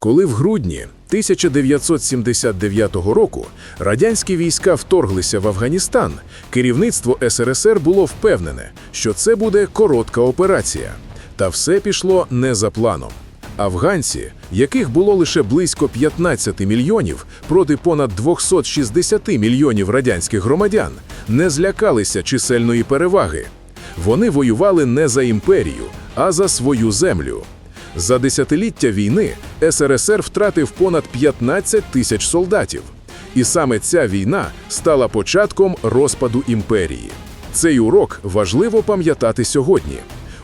Коли в грудні 1979 року радянські війська вторглися в Афганістан, керівництво СРСР було впевнене, що це буде коротка операція. Та все пішло не за планом. Афганці, яких було лише близько 15 мільйонів проти понад 260 мільйонів радянських громадян, не злякалися чисельної переваги. Вони воювали не за імперію, а за свою землю. За десятиліття війни СРСР втратив понад 15 тисяч солдатів. І саме ця війна стала початком розпаду імперії. Цей урок важливо пам'ятати сьогодні.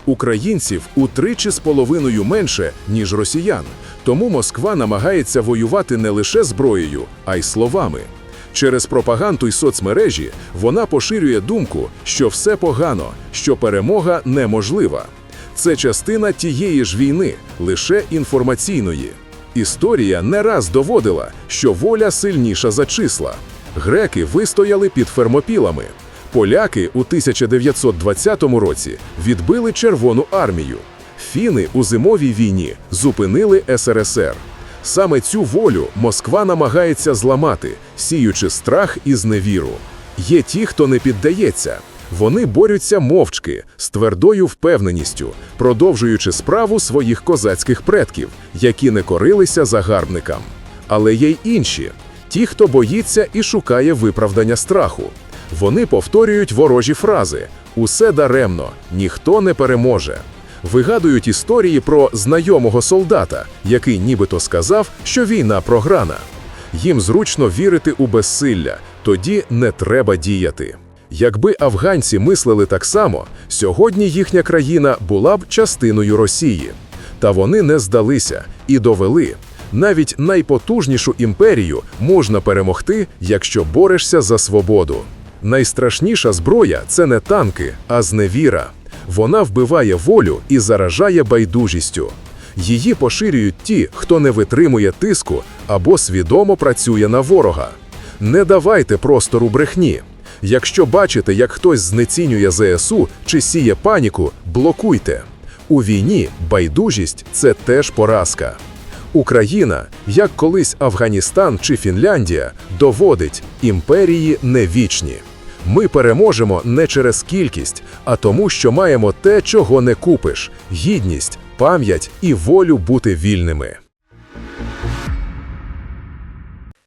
Українців утричі з половиною менше, ніж росіян, тому Москва намагається воювати не лише зброєю, а й словами. Через пропаганду й соцмережі вона поширює думку, що все погано, що перемога неможлива. Це частина тієї ж війни, лише інформаційної. Історія не раз доводила, що воля сильніша за числа. Греки вистояли під фермопілами. Поляки у 1920 році відбили Червону армію. Фіни у зимовій війні зупинили СРСР. Саме цю волю Москва намагається зламати, сіючи страх і зневіру. Є ті, хто не піддається. Вони борються мовчки, з твердою впевненістю, продовжуючи справу своїх козацьких предків, які не корилися загарбникам. Але є й інші ті, хто боїться і шукає виправдання страху. Вони повторюють ворожі фрази: усе даремно, ніхто не переможе. Вигадують історії про знайомого солдата, який нібито сказав, що війна програна. Їм зручно вірити у безсилля, тоді не треба діяти. Якби афганці мислили так само, сьогодні їхня країна була б частиною Росії. Та вони не здалися і довели. Навіть найпотужнішу імперію можна перемогти, якщо борешся за свободу. Найстрашніша зброя це не танки, а зневіра. Вона вбиває волю і заражає байдужістю. Її поширюють ті, хто не витримує тиску або свідомо працює на ворога. Не давайте простору брехні. Якщо бачите, як хтось знецінює ЗСУ чи сіє паніку, блокуйте. У війні байдужість це теж поразка. Україна, як колись Афганістан чи Фінляндія, доводить імперії не вічні. Ми переможемо не через кількість, а тому, що маємо те, чого не купиш: гідність, пам'ять і волю бути вільними.